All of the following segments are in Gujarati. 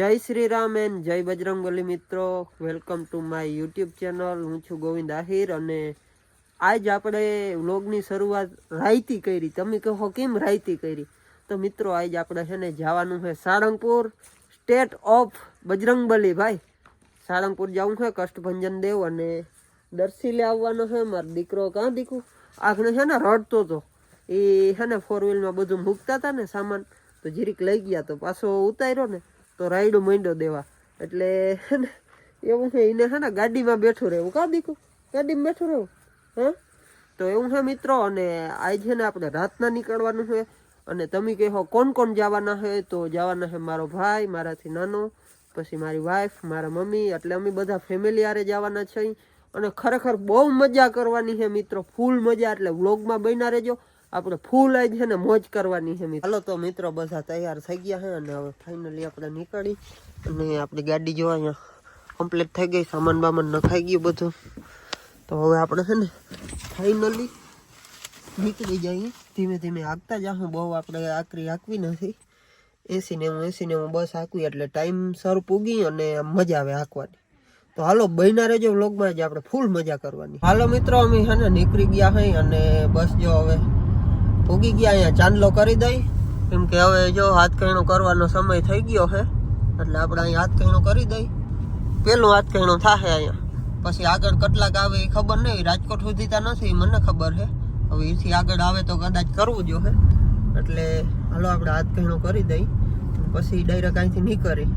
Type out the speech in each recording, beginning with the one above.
જય શ્રી રામ એન જય બજરંગબલી મિત્રો. Welcome to my YouTube channel હું છું ગોવિંદ આહિર અને આજ આપણે વ્લોગની શરૂઆત રાયતી કરી. તમે કહો કેમ રાયતી કરી? તો મિત્રો, આજ આપણે છે ને જવાનું છે સાળંગપુર સ્ટેટ ઓફ બજરંગબલી ભાઈ. સાળંગપુર જવું છે કષ્ટભંજન દેવ અને દર્શીલે આવવાનો છે. મારો દીકરો કાં દીકું? આખને છે ને રડતો હતો એ છે ને ફોર વ્હીલમાં બધું મૂકતા હતા ને સામાન. તો જીરીક લઈ ગયા તો પાછો ઉતાર્યો ને. તો રાયડું માંડ્યો દેવા. એટલે એવું છે, એને છે ને ગાડીમાં બેઠું રહેવું. કા દીકું? ગાડીમાં બેઠું રહેવું? હા? તો એવું છે મિત્રો, અને આજ છે ને આપણે રાતના નીકળવાનું છે. અને તમે કહો કોણ કોણ જવાના છે, તો જવાના છે મારો ભાઈ, મારાથી નાનો, પછી મારી વાઈફ મારા મમ્મી, એટલે અમે બધા ફેમિલી આરે જવાના છીએ અને ખરેખર બહુ મજા કરવાની છે મિત્રો ફૂલ મજા. એટલે વ્લોગમાં બન્યા રહેજો. આપણે ફૂલ આવી છે ને મોજ કરવાની છે હાલો તો મિત્રો બધા તૈયાર થઈ ગયા છે અને હવે ફાઇનલી આપણે નીકળી અને આપણી ગાડી જો અહીંયા કમ્પ્લીટ થઈ ગઈ, સામાન બામાન નખાઈ ગયું બધું. તો હવે આપણે છે ને ફાઇનલી નીકળી જઈએ. ધીમે ધીમે આગતા જાઉં બહુ આપણે આકરી આંકવી નથી. એસી ને હું એસી ને હું બસ હાંકવી, એટલે ટાઈમ સર પૂગી અને મજા આવે આંકવાની તો હાલો બહેના રેજો વ્લોગમાં જ આપણે ફૂલ મજા કરવાની. હાલો મિત્રો, અમે છે ને નીકળી ગયા હઈ અને બસ જો હવે પૂગી ગયા, અહીંયા ચાંદલો કરી દઈ. કેમ કે હવે જો હાથ કહીણું કરવાનો સમય થઈ ગયો છે, એટલે આપણે અહીંયા હાથ કહીણું કરી દઈ. પેલું હાથ કહીણું થશે અહીંયા. પછી આગળ કેટલાક આવે એ ખબર નહીં, રાજકોટ સુધી તો નથી, મને ખબર છે. હવે એથી આગળ આવે તો કદાચ કરવું જો હે એટલે હાલો આપણે હાથ કહીણું કરી દઈ. પછી ડાયરેક્ટ અહીંથી નીકળી.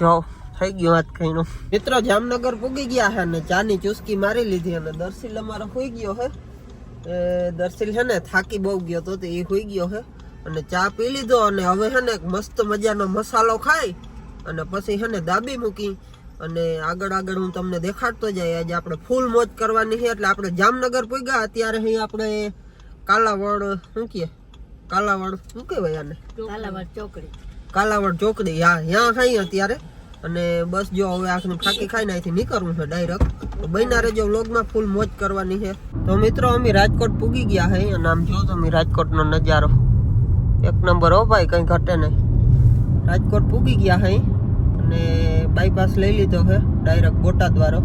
જો, થઈ ગયો વાત કઈનું મિત્રો, જામનગર પૂગી ગયા છે ચા ચાની ચુસ્કી મારી લીધી અને દર્શિલ અમારો હોઈ ગયો હે. દર્શિલ છે ને થાકી બહુ ગયો તે એ હોઈ ગયો હે. અને ચા પી લીધો અને હવે છે ને મસ્ત મજાનો મસાલો ખાઈ અને પછી છે ને દાબી મૂકી અને આગળ આગળ હું તમને દેખાડતો જાય. આજે આપણે ફૂલ મોજ કરવાની છે એટલે આપણે જામનગર પૂગ્યા. અત્યારે અહીં આપણે કાલાવડ, શું કહીએ કાલાવડ, શું કહેવાય આને? કાલાવડ ચોકડી. કાલાવડ ચોકડી, હા ત્યાં થઈ અત્યારે. અને બસ જો હવે આખનું થાકી ખાઈને અહીંથી નીકળવું છે ડાયરેક્ટ બન્યા રહેજો વ્લોગમાં ફૂલ મોજ કરવાની છે. તો મિત્રો, અમે રાજકોટ પૂગી ગયા છે અને આમ જો તમે રાજકોટનો નજારો. એક નંબર હો ભાઈ, કંઈ ઘટે નહીં. રાજકોટ પૂગી ગયા છે અને બાયપાસ લઈ લીધો છે ડાયરેક્ટ બોટાદ વાળો.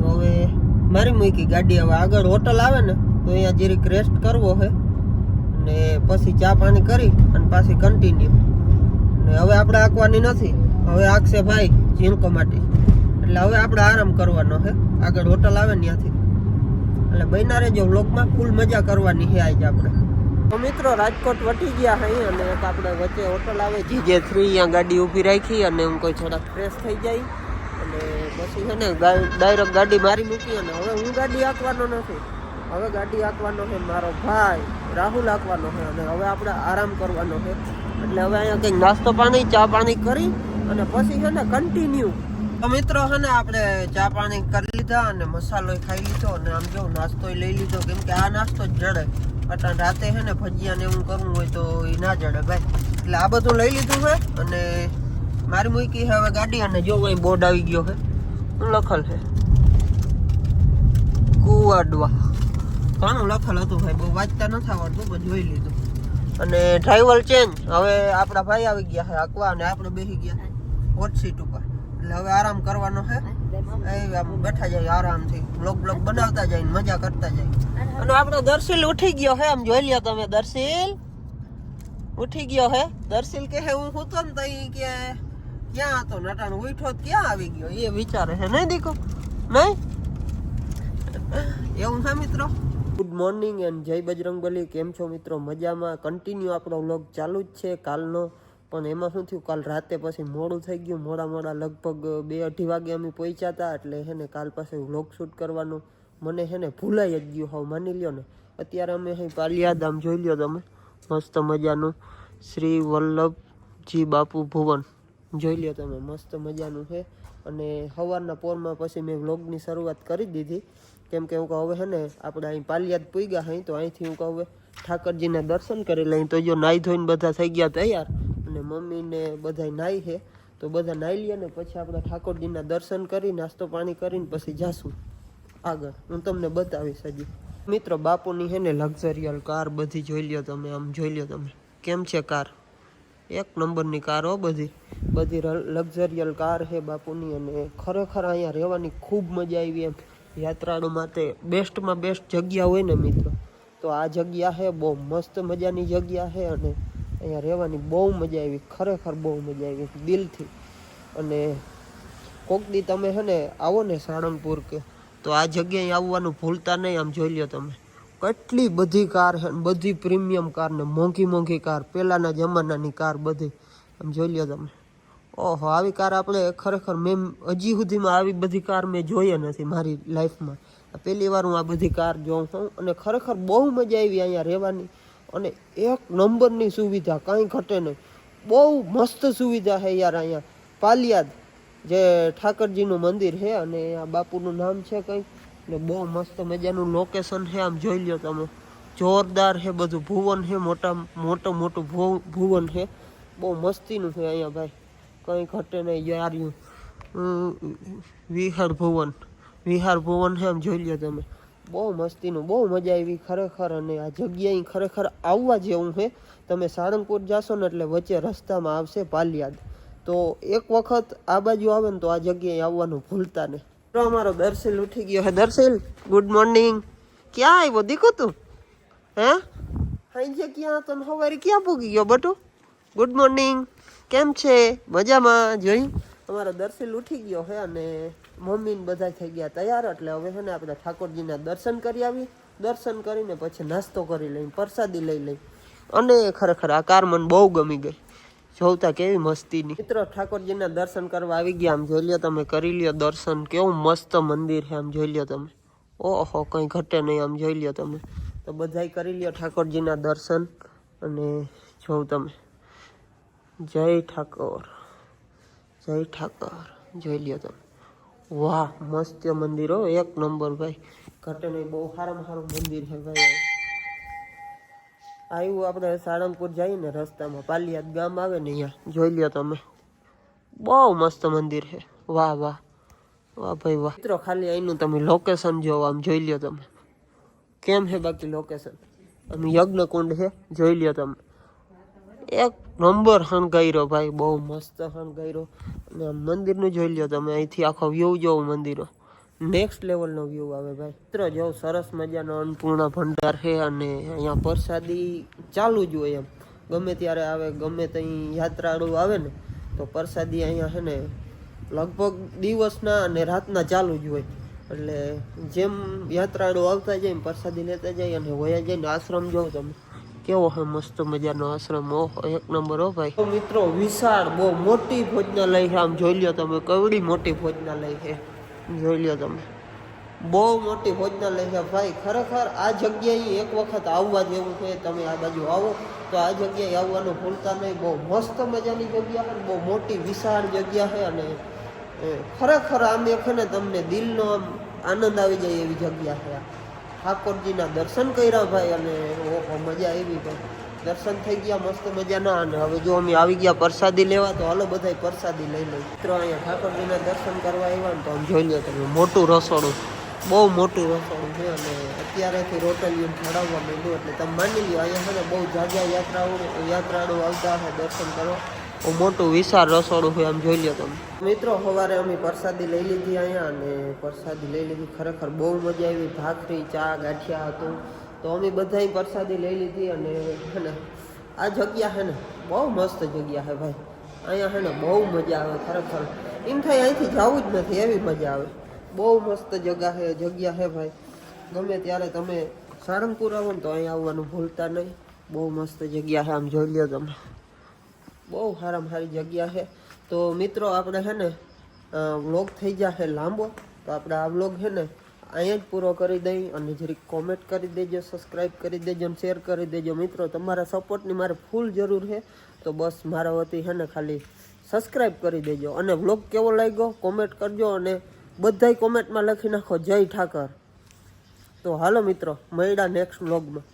તો હવે મારી મૂકી ગાડી, હવે આગળ હોટલ આવે ને, તો અહીંયા જરીક રેસ્ટ કરવો છે અને પછી ચા પાણી કરી, અને પાછી કન્ટિન્યુ હવે આપણે આંકવાની નથી. હવે આંકશે ભાઈ ઝીણકો માટે. એટલે હવે આપણે આરામ કરવાનો છે આગળ હોટલ આવે ત્યાંથી. એટલે બન્યા રહેજો વ્લોગમાં. ફૂલ મજા કરવાની છે આજે આપણે. તો મિત્રો, રાજકોટ વટી ગયા હઈ અને એક આપણે વચ્ચે હોટલ આવે. જી જે થ્રી અહીંયા ગાડી ઊભી રાખી અને હું કોઈ થોડાક ફ્રેશ થઈ જાય. અને પછી છે ને ડાયરેક્ટ ગાડી મારી મૂકી અને હવે હું ગાડી આંકવાનો નથી. હવે ગાડી આંકવાનો છે મારો ભાઈ. રાહુલ આંકવાનો છે અને હવે આપણે આરામ કરવાનો છે એટલે હવે અહીંયા કંઈક નાસ્તો પાણી, ચા પાણી કરી અને પછી છે ને કન્ટિન્યુ તો મિત્રો છે ને આપણે ચા પાણી કરી લીધા અને મસાલો ખાઈ લીધો અને આમ જો નાસ્તો લઈ લીધો. કેમ કે આ નાસ્તો જ જડે. અટાણ રાતે છે ને ભજીયા ને એવું કરવું હોય તો એ ના જડે ભાઈ. એટલે આ બધું લઈ લીધું છે અને મારી મૂકી છે હવે ગાડી અને જો અહીં બોર્ડ આવી ગયો છે. લખલ છે? કુવાડવા. ઘણું લખલ હતું ભાઈ? બહુ વાંચતા નથી આવડતું, પણ જોઈ લીધું. અને ડ્રાઈવર ચેન્જ હવે આપણા ભાઈ આવી ગયા છે આકવા અને આપણે બેસી ગયા હોટ સીટ ઉપર. એટલે હવે આરામ કરવાનો છે. બેઠા જાય આરામથી. બ્લોગ બ્લોગ બનાવતા જાય મજા કરતા જાય. અને આપણો દર્શિલ ઉઠી ગયો હે આમ જોઈ લ્યો તમે દર્શિલ. ઉઠી ગયો હે દર્શિલ કે હે હું સૂતો ને તઈ કે ક્યાં હતો? નટાણ ઉઠો ક્યાં આવી ગયો? એ વિચારે છે નહીં દીકો નહીં? એવું છે મિત્રો. ગુડ મોર્નિંગ એન્ડ જય બજરંગબલી કેમ છો મિત્રો? મજામાં. કન્ટિન્યુ આપણો વ્લોગ ચાલુ જ છે કાલનો. પણ એમાં શું થયું? કાલ રાતે પછી મોડું થઈ ગયું. મોડા મોડા લગભગ બે અઢી વાગે અમે પહોંચ્યા હતા. એટલે હે ને કાલ પાસે વ્લોગ શૂટ કરવાનું. મને હે ને ભૂલાઈ જ ગયું હવે. માની લ્યો ને. અત્યારે અમે અહીં પાલિયાધામ જોઈ લ્યો તમે. મસ્ત મજાનું. શ્રી વલ્લભજી બાપુ ભુવન. જોઈ લ્યો તમે. મસ્ત મજાનું છે. અને સવારના પોરમાં પછી મેં વ્લોગની શરૂઆત કરી દીધી. કેમ કે હું કહું હવે હે ને, આપણે અહીં પાલિયાદ પૂગ્યા હઈ તો અહીંથી હું કહું ઠાકરજીના દર્શન કરી લઈ તો જો નાહી ધોઈને બધા થઈ ગયા તૈયાર. અને મમ્મીને બધા નાહી છે તો બધા નાહી લઈએ ને પછી આપણે ઠાકોરજીના દર્શન કરી, નાસ્તો પાણી કરીને પછી જાશું. આગળ. હું તમને બતાવીશ હજી. મિત્રો, બાપુની છે ને લક્ઝરિયલ કાર બધી જોઈ લ્યો તમે, આમ જોઈ લ્યો તમે. કેમ છે કાર? એક નંબરની કાર હો બધી. બધી લક્ઝરિયલ કાર છે બાપુની અને ખરેખર અહીંયા રહેવાની ખૂબ મજા આવી એમ. યાત્રાળુ માટે બેસ્ટમાં બેસ્ટ જગ્યા હોય ને મિત્રો, તો આ જગ્યા છે, બહુ મસ્ત મજાની જગ્યા છે અને અહીંયા રહેવાની બહુ મજા આવી, ખરેખર બહુ મજા આવી દિલથી. અને કોક દી તમે છે ને આવો ને સાળંગપુર કે, તો આ જગ્યાએ આવવાનું ભૂલતા નહીં, આમ જોઈ લ્યો તમે. કેટલી બધી કાર છે બધી પ્રીમિયમ કાર ને મોંઘી મોંઘી કાર પહેલાંના જમાનાની કાર બધી, આમ જોઈ લ્યો તમે. ઓહો, આવી કાર આપણે ખરેખર મેં હજી સુધીમાં આવી બધી કાર મેં જોઈ નથી મારી લાઈફમાં. પહેલી વાર હું આ બધી કાર જોઉં છું અને ખરેખર બહુ મજા આવી અહીંયા રહેવાની. અને એક નંબરની સુવિધા કાંઈ ઘટે નહીં. બહુ મસ્ત સુવિધા છે યાર અહીંયા. પાલિયાદ, જે ઠાકરજીનું મંદિર છે અને આ બાપુનું નામ છે કંઈ. ને બહુ મસ્ત મજાનું લોકેશન છે, આમ જોઈ લો તમે. જોરદાર છે બધું ભુવન છે, મોટા, મોટું મોટું ભુવન છે. બહુ મસ્તીનું છે અહીંયા ભાઈ. કંઈ ઘટે નહીં. યાર્યું વિહાર ભુવન. વિહાર ભુવન છે એમ જોઈ લો તમે. બહુ મસ્તીનું, બહુ મજા આવી ખરેખર. અને આ જગ્યાએ ખરેખર આવવા જેવું છે. તમે સારંગપુર જાશો ને એટલે વચ્ચે રસ્તામાં આવશે પાલિયાદ. તો એક વખત આ બાજુ આવે ને તો આ જગ્યાએ આવવાનું ભૂલતા નહીં. તો અમારો દર્શિલ ઉઠી ગયો હે દર્શિલ ગુડ મોર્નિંગ ક્યાં આવ્યો દીકુ તું? હે? હાઈ ક્યાં? તને સવારે ક્યાં પૂગી ગયો બટુ? ગુડ મોર્નિંગ કેમ છે? મજામાં? જોયું અમારો દર્શન ઉઠી ગયો છે અને મમ્મી ને બધા થઈ ગયા તૈયાર, એટલે હવે છે ને આપણે ઠાકોરજીના દર્શન કરી આવી દર્શન કરીને પછી નાસ્તો કરી લઈ પ્રસાદી લઈ લઈ. અને ખરેખર આ કાર મને બહુ ગમી ગઈ. જોતા કેવી મસ્તીની મિત્રો, ઠાકોરજીના દર્શન કરવા આવી ગયા આમ જોઈ લ્યો તમે, કરી લ્યો દર્શન. કેવું મસ્ત મંદિર છે આમ જોઈ લ્યો તમે. ઓહો, કંઈ ઘટે નહીં આમ જોઈ લ્યો તમે. તો બધાય કરી લ્યો ઠાકોરજીના દર્શન અને જોઉં તમે. જય ઠાકોર. જય ઠાકોર. જોઈ લ્યો તમે. વાહ, મસ્ત મંદિર હો, એક નંબર ભાઈ. ઘટે નહીં બહુ સારામાં સારું મંદિર છે ભાઈ. આવ્યું આપણે સાળંગપુર જઈએ ને, રસ્તામાં પાલિયાદ ગામ આવે ને અહીંયા. જોઈ લ્યો તમે. બહુ મસ્ત મંદિર છે. વાહ વાહ. વાહ ભાઈ, વાહ. મિત્રો, ખાલી અહીંનું તમે લોકેશન જોવો આમ, જોઈ લ્યો તમે. કેમ છે બાકી લોકેશન અમે યજ્ઞ કુંડ છે, જોઈ લ્યો તમે. એક નંબર શણગાર્યો ભાઈ, બહુ મસ્ત શણગાર્યો અને આમ મંદિરનું જોઈ લ્યો તમે, અહીંથી આખો વ્યૂ જોવો મંદિરો. નેક્સ્ટ લેવલનો વ્યૂ આવે ભાઈ. મિત્ર જેવો, સરસ મજાનો અન્નપૂર્ણા ભંડાર છે અને અહીંયા પ્રસાદી ચાલુ જ હોય એમ. ગમે ત્યારે આવે, ગમે ત્યાં યાત્રાળુ આવે ને, તો પ્રસાદી અહીંયા છે ને લગભગ દિવસના અને રાતના ચાલુ જ હોય. એટલે જેમ યાત્રાળુ આવતા જાય પ્રસાદી લેતા જાય અને વયા જઈને આશ્રમ જાઓ તમે. કેવો હે મસ્ત મજાનો આશ્રમ. એક નંબર હો ભાઈ. મિત્રો, વિશાળ બહુ મોટી ભોજનાલય છે. આમ જોઈ લ્યો તમે, કવડી મોટી ભોજનાલય છે. જોઈ લ્યો તમે. બહુ મોટી ભોજનાલય છે. ભાઈ, ખરેખર આ જગ્યાએ એક વખત આવવા જેવું છે. તમે આ બાજુ આવો. તો આ જગ્યાએ આવવાનું ભૂલતા નહીં. બહુ મસ્ત મજાની જગ્યા છે બહુ મોટી વિશાળ જગ્યા છે અને ખરેખર આમ એક ને, તમને દિલનો આમ આનંદ આવી જાય એવી જગ્યા છે આ. ઠાકોરજીના દર્શન કર્યા ભાઈ અને ઓહો, મજા આવી ભાઈ. દર્શન થઈ ગયા, મસ્ત મજાના અને હવે જો અમે આવી ગયા પ્રસાદી લેવા, તો હાલો બધા પ્રસાદી લઈ લઈ મિત્રો, અહીંયા ઠાકોરજીના દર્શન કરવા આવ્યા ને તો આમ જોઈ લો તમે, મોટું રસોડું. બહુ મોટું રસોડું છે, અને અત્યારેથી રોટલીઓ ચડાવવા માંડ્યું, એટલે તમે માની લો અહીંયા છે ને બહુ જાજા યાત્રાઓ યાત્રાળુ આવતા હશે, દર્શન કરવા. મોટું વિશાળ રસોડું હોય, આમ જોઈ લો તમે. મિત્રો, સવારે અમે પ્રસાદી લઈ લીધી અહીંયા અને પ્રસાદી લઈ લીધી. ખરેખર બહુ મજા આવી. ભાખરી, ચા, ગાંઠિયા હતું. તો અમે બધાય પ્રસાદી લઈ લીધી અને છે ને, આ જગ્યા છે ને, બહુ મસ્ત જગ્યા છે ભાઈ. અહીંયા છે ને, બહુ મજા આવે ખરેખર. એમ થાય અહીંથી જવું જ નથી, એવી મજા આવે. બહુ મસ્ત જગ્યા છે જગ્યા છે ભાઈ. ગમે ત્યારે તમે સારંગપુર આવો ને તો અહીંયા આવવાનું ભૂલતા નહીં. બહુ મસ્ત જગ્યા છે આમ જોઈ લ્યો તમે. બહુ સારામાં સારી જગ્યા છે. તો મિત્રો, આપણે છે ને વ્લોગ થઈ જશે લાંબો. તો આપણે આ વ્લોગ છે ને, અહીંયા જ પૂરો કરી દઈ અને જરીક કોમેન્ટ કરી દેજો સબસ્ક્રાઈબ કરી દેજો અને શેર કરી દેજો. મિત્રો, તમારા સપોર્ટની મારે ફૂલ જરૂર છે. તો બસ મારા વતી છે ને, ખાલી સબસ્ક્રાઈબ કરી દેજો. અને વ્લોગ કેવો લાગ્યો કોમેન્ટ કરજો અને બધાય કોમેન્ટમાં લખી નાખો. જય ઠાકર. તો હાલો મિત્રો, મળ્યા નેક્સ્ટ વ્લોગમાં